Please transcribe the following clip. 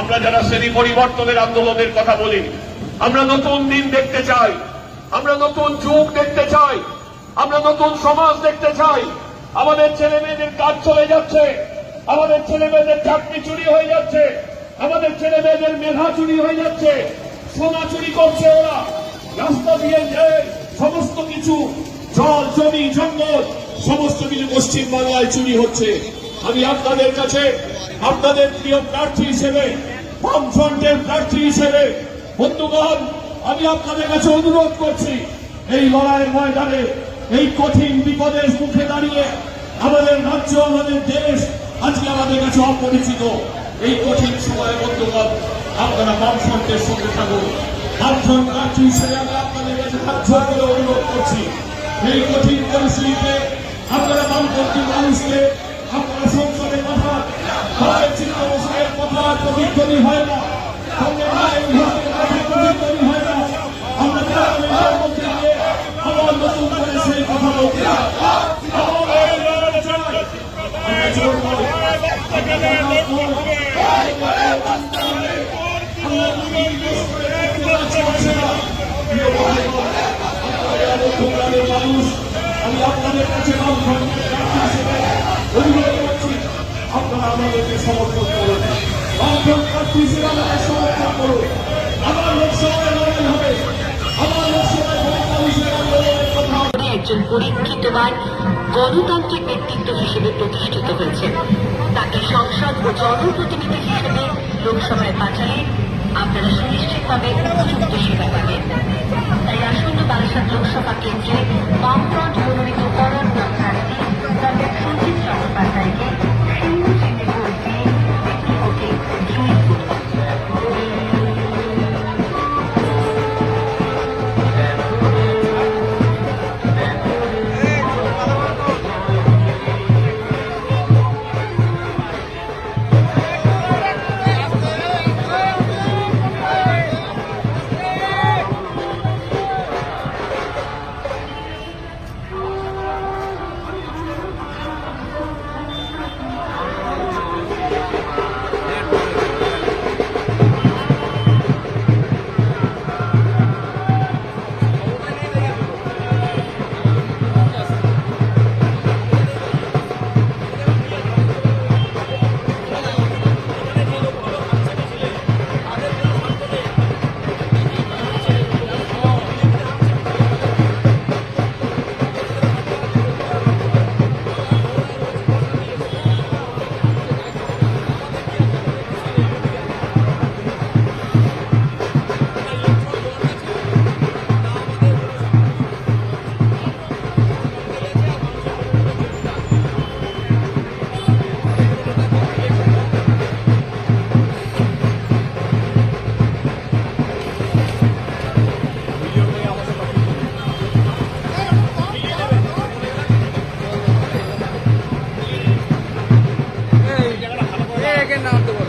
আমরা যারা শ্রেণি পরিবর্তনের আন্দোলনের কথা বলি, আমরা নতুন দিন দেখতে চাই, আমরা নতুন যুগ দেখতে চাই, আমরা নতুন সমাজ দেখতে চাই। আমাদের ছেলে মেয়েদের কাজ চলে যাচ্ছে, আমাদের ছেলে মেয়েদের চাকরি চুরি হয়ে যাচ্ছে, আমাদের ছেলে মেয়েদের মেধা চুরি হয়ে যাচ্ছে, সোনা চুরি করছে ওরা, রাস্তা দিয়ে সমস্ত কিছু, জল, জমি, জঙ্গল, সমস্ত কিছু পশ্চিম বাংলায় চুরি হচ্ছে। আমি আপনাদের কাছে আপনাদের প্রিয় প্রার্থী হিসেবে, বামফ্রন্টের প্রার্থী হিসেবে, বন্ধুগণ, আমি আপনাদের কাছে অনুরোধ করছি, এই লড়াইয়ের ময়দানে, এই কঠিন বিপদের মুখে দাঁড়িয়ে আমাদের রাজ্য, আমাদের দেশ আজকে আমাদের কাছে অপরিচিত। এই কঠিন সময়ে, বন্ধুগণ, আপনারা বামফ্রন্টের সঙ্গে থাকুন। বামফ্রন্ট প্রার্থী হিসেবে আমি আপনাদের কাছে হাত অনুরোধ করছি। এই কঠিন পরিস্থিতিতে আপনারা বামপন্থী মানুষকে মানুষ আমি আপনাদের কাছে অনুরোধ করছি আপনারা আমাদেরকে সমর্থন করুন। বামফ্রন্ট প্রার্থী আমাদের লোকসভায় লড়াই হবে। একজন পরীক্ষিতমান গণতান্ত্রিক ব্যক্তিত্ব হিসেবে প্রতিষ্ঠিত হয়েছেন। তাকে সংসদ ও জনপ্রতিনিধি হিসেবে লোকসভায় পাঠালে আপনারা সুনিশ্চিতভাবে উপযুক্ত সেবা পাবেন। তাই আসন্ন বারাসাত লোকসভা কেন্দ্রে বাম না আনতে